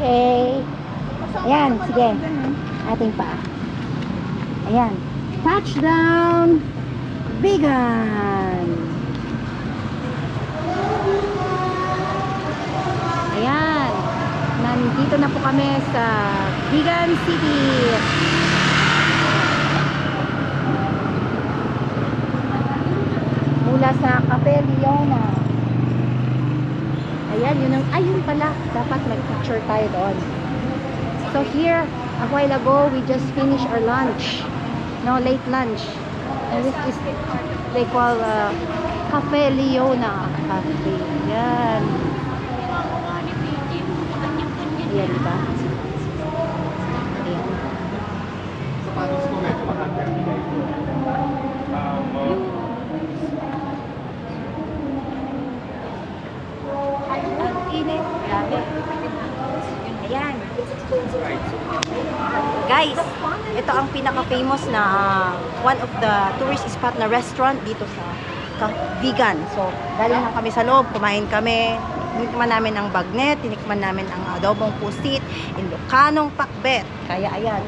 Okay. Ayan, sige. Ating pa. Ayan. Touchdown. Vegan. Ayan. Nandito na po kami sa Vegan City. Mula sa Cafe Leona. Ayan, yun ang, ayun pala. Dapat mag-picture tayo doon. So here, a while ago, we just finished our lunch. No, late lunch. And this is, they call uh, Cafe Leona Cafe. Yan. Ayan, diba? Ayan. Sapatos ko medyo mahal. Um, Init. Grabe. Ayan. Guys, ito ang pinaka-famous na uh, one of the tourist spot na restaurant dito sa Vegan. So, galing lang kami sa loob, kumain kami. Tinikman namin ang bagnet, tinikman namin ang adobong pusit, Ilocanong pakbet. Kaya ayan,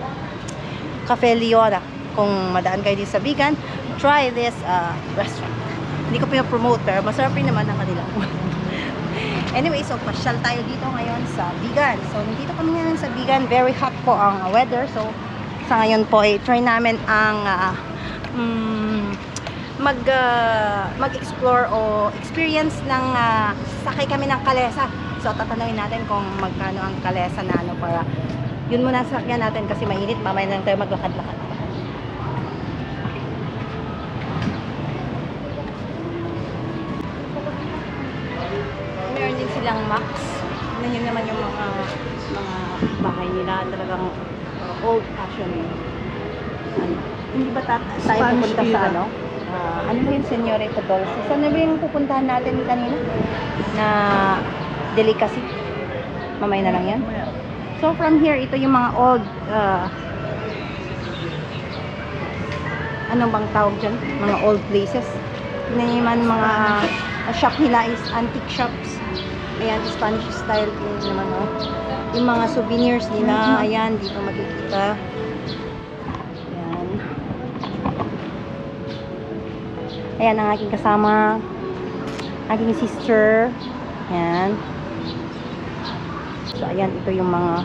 Cafe Leona. Kung madaan kayo dito sa Vegan, try this uh, restaurant. Hindi ko pinapromote pero masarap rin naman ang kanilang Anyway, so pasyal tayo dito ngayon sa Bigan. So, nandito kami ngayon sa Bigan. Very hot po ang uh, weather. So, sa ngayon po, eh, try namin ang uh, mm, mag, uh, mag-explore o experience ng uh, sakay kami ng kalesa. So, tatanungin natin kung magkano ang kalesa na ano para yun muna sa sakyan natin kasi mainit. Mamaya lang tayo maglakad-lakad. meron din silang max. Tignan nyo naman yung mga mga bahay nila. Talagang uh, old fashioned. Ano. Hindi ba ta- tayo pupunta sa ano? Ah, ano ba yung Senorita Dulce? Saan na ba yung pupuntahan natin kanina? Na delicacy? Mamay na lang yan? So from here, ito yung mga old uh, ano bang tawag dyan? Mga old places. Tingnan nyo naman mga uh, shop nila is antique shops. Ayan, Spanish style din naman oh. Yung mga souvenirs nila, ayan, dito makikita. Ayan. Ayan ang aking kasama. Aking sister. Ayan. So, ayan, ito yung mga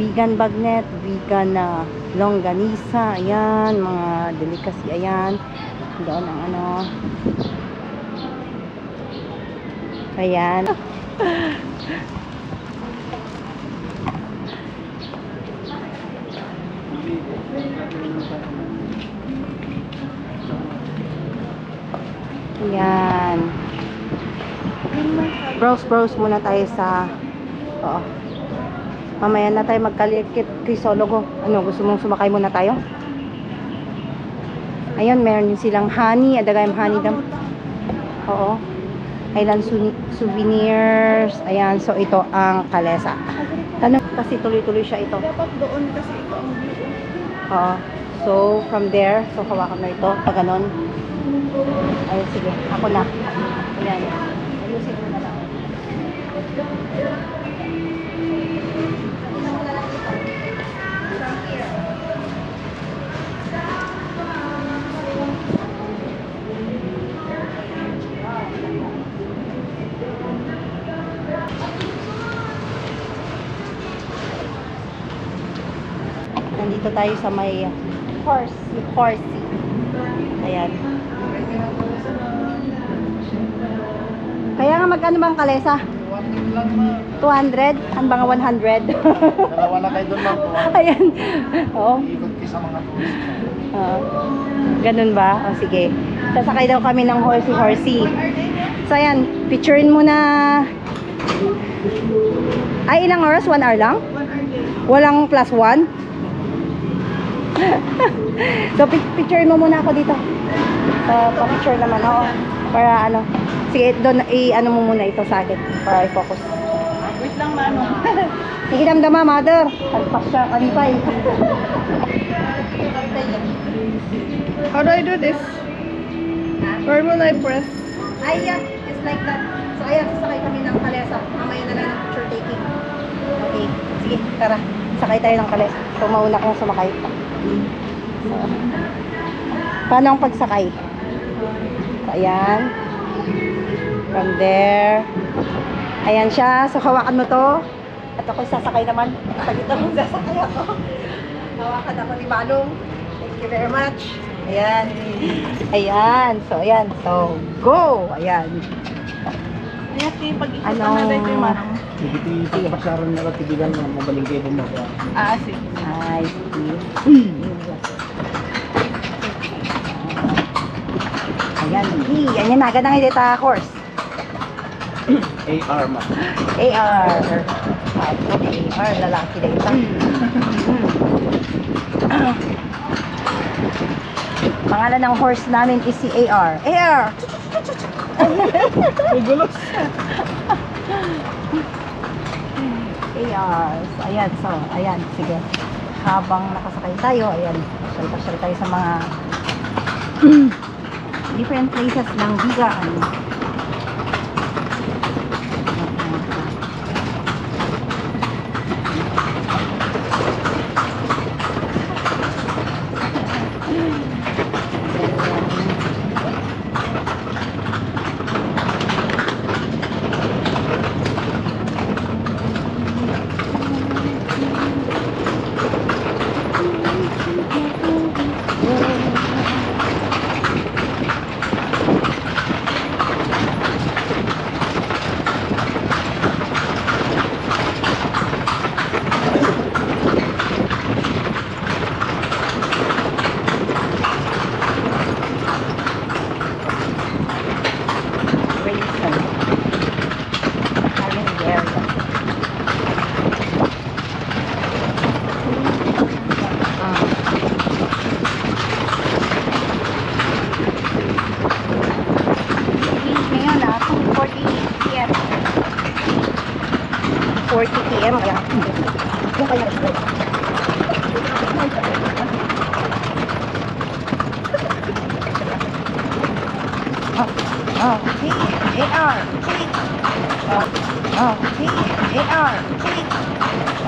vegan bagnet, vegan na longganisa, ayan, mga delicacy, ayan. Doon ang ano. Ayan. Ayan. Browse, browse muna tayo sa Oo. Mamaya na tayo magkalikit krisologo. Ano, gusto mong sumakay muna tayo? Ayun, meron din silang honey. Adagayam honey dam. Oo. Highland suni- souvenirs. Ayan, so ito ang kalesa. Tanong kasi tuloy-tuloy siya ito. Dapat doon kasi ito ang view. Oo. So, from there, so hawakan na ito. Pag ganon. Ayun, sige. Ako na. Ayan. Ayusin mo na lang. Tayo sa may horse, horsey. Ayan. Kaya nga magkano bang kalesa? 200? Ang mga 100? Dalawa na kayo doon ma'am. Ayan. Oo. Ikot kayo sa mga tourist. Oo. ganun ba? O sige. Sasakay daw kami ng horsey-horsey. So ayan, picturein mo na. Ay, ilang oras? One hour lang? Walang plus one? so, pic- picturein mo muna ako dito. Uh, pa-picture naman ako. Para ano. Sige, doon, i-ano mo muna ito sa akin. Para i-focus. Wait lang, mano. Sige, damdama, mother. Talpas siya, kanipay. How do I do this? Where will I press? Ay, yeah, just like that. So, ayan, sasakay kami ng kalesa. Mamaya na lang ng picture taking. Okay? sige, tara. Sakay tayo ng kalis. So, mauna kong sumakay. So, paano ang pagsakay? So, ayan. From there. Ayan siya. So, hawakan mo to. At ako sasakay naman. Pagkita mo sasakay ako. Hawakan ako ni Manong. Thank you very much. Ayan. Ayan. So, ayan. So, go! Ayan. Ayan, pag-ikot Ano? na natin ito yung manang. Hindi ito pasyaran na katibigan na mabaling kayo mo. Ah, sige. Ay, sige. Ayan. Hey, ayan na. Ganda nga dito course. AR ma. AR. Ah, okay, AR. Lalaki na ito. Pangalan ng horse namin is si AR. AR! Magulos. AR. So, ayan. So, ayan. Sige. Habang nakasakay tayo, ayan. Pasyal-pasyal tayo sa mga different places ng Bigaan. Grayson. Highland area. Ah. Ngayon ah, 2.40 p.m. 40 p.m. Ayan. Yung kaya Oh, P, A, R, P. Oh, oh, P, A, R, P.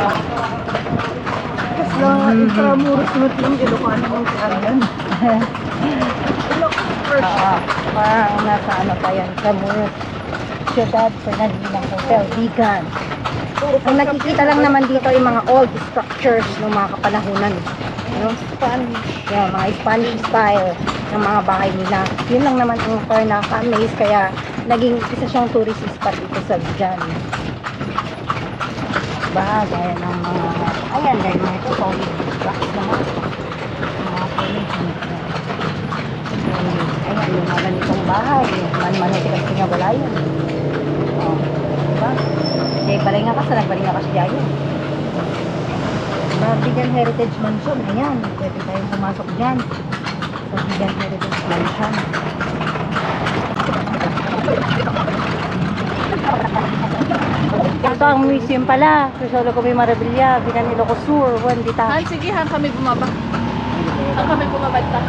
Oh. Kasla, intramuros mo yung Ilocano mo si Arian. Oo, parang nasa ano pa yan, Camuros, Ciudad Fernandina Hotel, Bigan. Ang nakikita lang naman dito yung mga old structures ng mga kapanahunan. Ano? Spanish. Yeah, mga Spanish style ng mga bahay nila. Yun lang naman ang nakaka-amaze kaya naging isa siyang tourist spot dito sa Bigan. Diba? Gaya ng mga, ayan, gaya ng ito, solid blocks naman. Mga Ayan, yung mga ganitong bahay. Man-man ito kasi nga wala yun. Oh, diba? Kaya balay nga kasi, nagbalik nga kasi dyan. Bigan Heritage Mansion, ayan. Pwede tayong pumasok dyan. Sa Bigan Heritage Mansion. Ito ang museum pala. Solo ko may Marabilia, Bigan Ilocos Sur, Juan Dita. Han, sige, han kami bumaba. Han kami bumaba ta.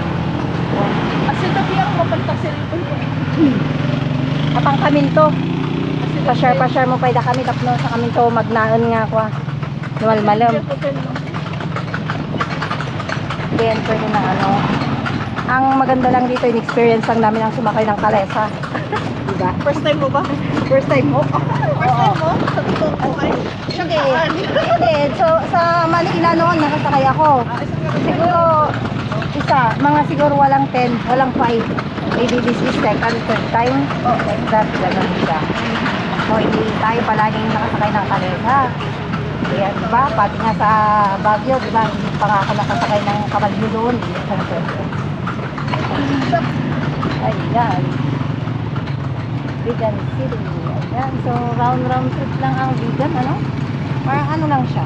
Kasi tapi ang mapaltak sa rito. Kapang kaminto. Pa-share-pa-share mo pa kami tapno sa kaminto magnaon nga kwa. Nuwal malam. Then, pwede na ano. Ang maganda lang dito, yung experience lang namin ang sumakay ng kalesa. diba? First time mo ba? First time mo? First time mo? Sa totoo ko ay. Hindi. Hindi. So, sa Manila noon, nakasakay ako. Siguro, isa, mga siguro walang 10, walang 5. Maybe this is second, third time. Oh, like that, ganun siya. So, hindi tayo palaging nakasakay ng kalesa. Kaya, diba? Pati nga sa Baguio, diba? Hindi pa nga ako nakasakay ng kabalyo doon. Ayan. Vegan City. Ayan. So, round-round trip lang ang vegan, ano? Parang ano lang siya.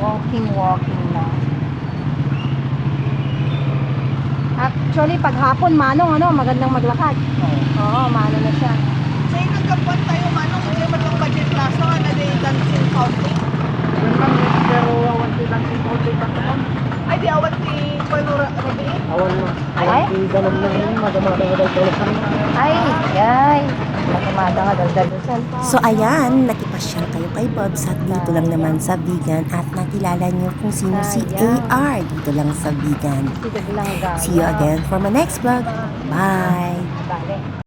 Walking, walking lang. Actually, pag hapon, manong, ano, magandang maglakad. Oo, mano na siya. Sa inang kapuan tayo, manong hindi man lang budget nga na day dancing fountain. Pero awan ko lang si Paul pa naman. Ay, di awat ni Panura Rabi. Awan mo. Ay? Awan ko dalam na yun. Na tulog ka na. Ay, ay. Ada nga, daldal So ayan, nakipasyal kayo kay Bobs at dito lang naman sa vegan at nakilala niyo kung sino si AR dito lang sa vegan. See you again for my next vlog. Bye.